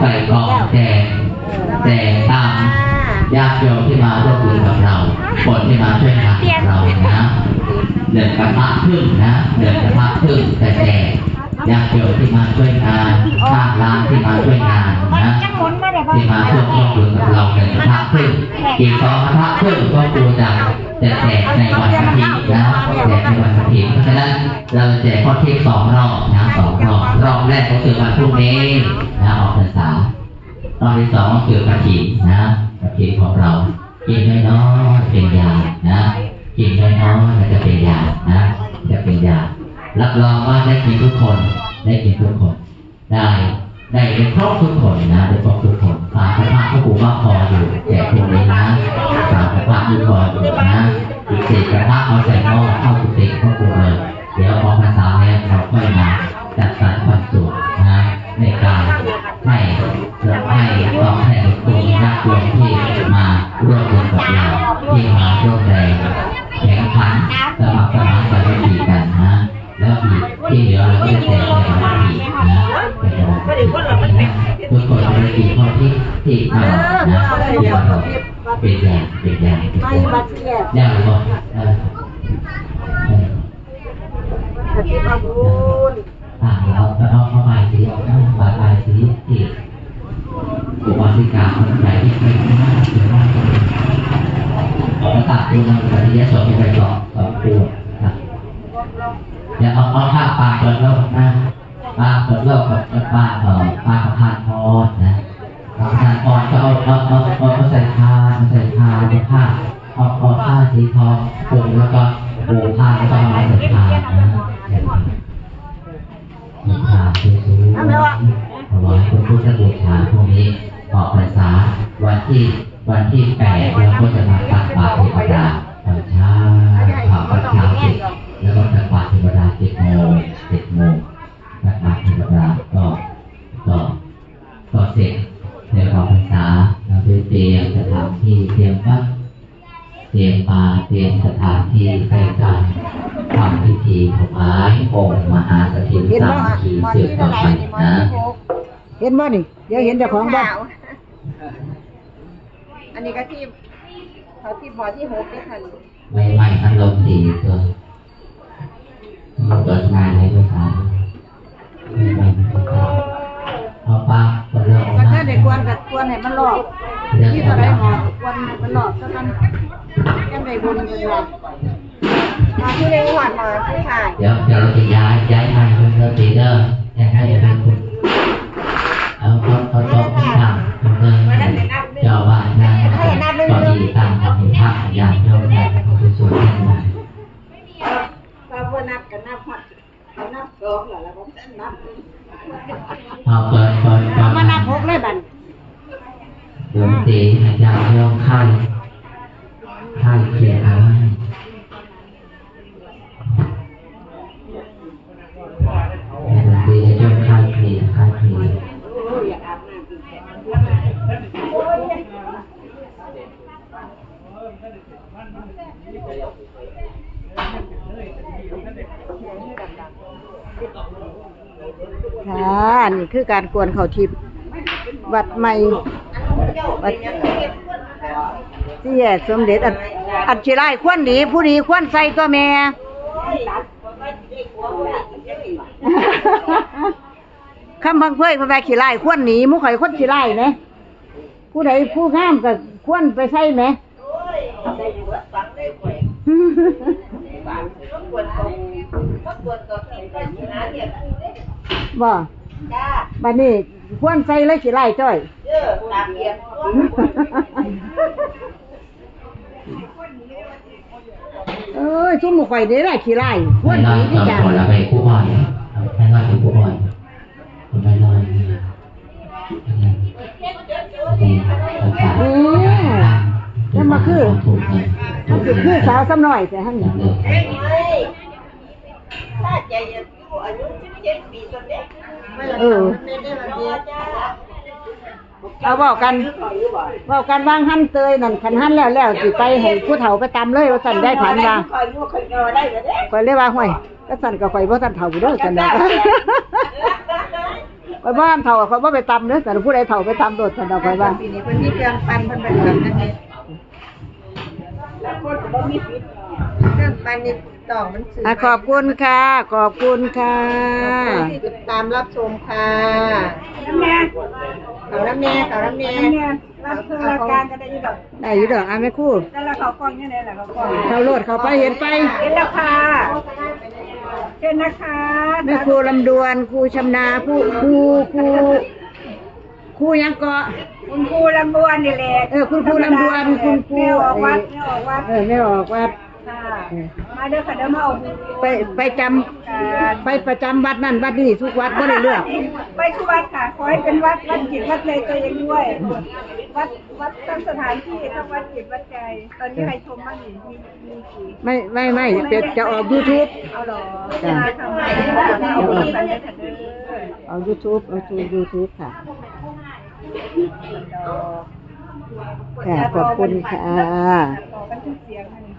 ใส่กองแจกแจกตามญาติโยมที่มาร่วมบุญกับเรา คนที่มาช่วยงานเรานะเดือนกระทะครึ่งนะเดือนกระทะครึ่งแต่แจกญาติโยมที่มาช่วยงานข้างร้านที่มาช่วยงานนะที่มาร่วมร่วมบุญกับเราเดือนกระทะครึ่งอีกองกระทะครึ่งก็ครูจะจะแจกในวันอาทิตย์นะ แจกในวันอาทิตย์เพราะฉะนั้นเราจะแจกข้อเที่สองรอบนะสองรอบรอบแรกก็คือวันพรุ่งนี้นะออกพรรษารอบที่สองก็คือกระถินนะกระถินของเรากินน้อยๆเป็นยานะกินน้อยๆมันจะเป็นยานะจะเป็นยารับรองว่าได้กินทุกคนได้กินทุกคน ได้ได้ได้ครบทุกคนนะ แล้วอีกที่เหลือเราก็จะแจกในวันที่นะในวันที่นะทุกคนจะมีข้อที่ที่ทำนะเราเป็นอย่างเป็นอย่างเป็นไม่อย่างบัดแก่อย่างเราเอ่อเปฏิบัติบุญอ่าเราก็เอาเข้าไปสีเอาเข้าไปไปสีที่อุปาสิกาคนใหญ่ที่เคยมากเยอะมากเอาไปตัดดูมันปฏิยสมไปสองสองตัวนะเดี๋ยวเอาเอาผ้าปากเปิดโลกนะปากเปิดโลกกับปากเอ่อปากกับพานพรนะปากกับพานพรก็เอาเอาเอาเอาเอาใส่ผ้าเอาใส่ผ้าเอาผ้าเอาเอาผ้าสีทองปูแล้วก็ปูผ้าแล้วก็เอาใส่ผ้านะใส่ผ้าบูชาคือสูงถวายพระพุทธบูชาพวกนี้ออกพรรษาวันที่วันที่แปดเราก็จะมาตักบาตรเทวดา ราไปเตรียมสถานที่เตรียมวัดเตรียมปาเตรียมสถานที่ในการทำพิธีถวายองค์มหาสถิตเห็นสาบ่มัคคีสืบต่อไปนะเห็นบ่นี่ เดี๋ยวเห็นเจ้าของบ่อันนี้ก็ที่เขาที่หมอที่หกเนี่ยค่ะไม่ไม่อารมณ์ดีเกินมันเกิดงาน ที่ตัวใดหอกวนมันหลอดก็กันยังได้บุญกันว่ามาที่เรียกว่านมาที่ถ่ายเดี๋ยวเดี๋ยวเราจะย้ายย้ายทางเพื่อนเพื่อนตีเดอร์ย้ายให้เป็นคุณเอาเขาเขาจบที่ทางเพื่อนเจ้าว่านะตอนนี้ตามทางเห็นภาพอย่างเท่าแม่เดนตรีอาจารย์ย่อมค่ายค่ายเขียนอาไว้ดนตรีจะย่อมค่ายเขียนค่ายเขียนค่ะนี่คือการกวนเขาทิพย์วัดใหม่ วัดที่แยกสมเด็จอัดอัดจิไรควนดี ผู้ดีควนใส่ตัวแม่คำพังเพยพระแม่ขี้ไล่ควนหนีหมุข่อยคนขี้ไล่ไหมผู้ใดผู้ข้ามก็ควนไปใส่ไหมบ่บัดนี้ควนใส่เลยขี้ไล่จ้อย เอ้ยชุ่มข่อยได้ไรขี้ไล่ควนหไม่นีน้อยที่สองจังคนละไปคู่บ่อยไม่น้อยเป็นคู่บ่อยคนไม่น้อยอืมแล้วมาคือถูกเลยมันสิคือสาวซ้ำหน่อยแต่หั่นนี่ถ้าใจอยู่อายุสิบเจ็ดปีตอนนี้เออ เอาบอกกันบอกกันวางหั่นเตยนั่นคันหั่นแล้วแล้วสิไปให้ผู้เฒ่าไปตามเลยว่าสั่นได้ผันว่าคอยอยู่คอยงอได้เลยเด้ข่อยเลยว่าห้วยก็สั่นก็ข่อยบ่สั่นเฒ่าเด้อกันดอกไปบ้านเฒ่าเขาบ่ไปตำเด้อแต่ผู้ใดเฒ่าไปตำโดดสันดอกไปบ้านปีนี้เพิ่นมีเครื่องปั่นเพิ่นเป็นแบบนั้นเองแล้วคนก็บ่มีปิดเครื่องปั่นนี่ต่องมันซื้อะขอบคุณค่ะ ขอบคุณค่ะขอบคุณที่ติดตามรับชมค่ะน้ำแม่ เขาน้ำแม่เขาน้ำแม่รับเพื่อรายการก็ได้ยินดอกได้อยู่ดอกอะแม่ครู่ แล้วเราเขากล้องยังไงล่ะเขากล้องเขาโลดเขาไปเห็นไป เห็นแล้วค่ะเชิญนะคะแม่ครูลำดวนครูชำนาญผู้ครูครูครูยังเกาะ คุณครูลำบวนนี่แหละเออคุณครูลำดวนคุณครู แม่ออกวัดแม่ออกวัด เออไม่ออกว่า ค่ะ มาเด้อค่ะเด้อมาเอาบุญไปไปจำไปประจำวัดนั่นวัดนี่ทุกวัดก็ได้เลือกไปทุกวัดค่ะ ขอให้เป็นวัดวัดจิตวัดใจตัวเองด้วย วัดวัดตั้งสถานที่ทั้งวัดจิตวัดใจ ตอนนี้ใครชมบ้างนี่มีมีกี่ไม่ไม่ไม่เป็ดจะออกยูทูบเอาหรอจ้ะมาทำไมเอาบุญกันเด้อค่ะเด้อ เอายูทูบเอาทูยูทูบค่ะ ค่ะขอบคุณค่ะ ขอกันทุกเสียงค่ะนี่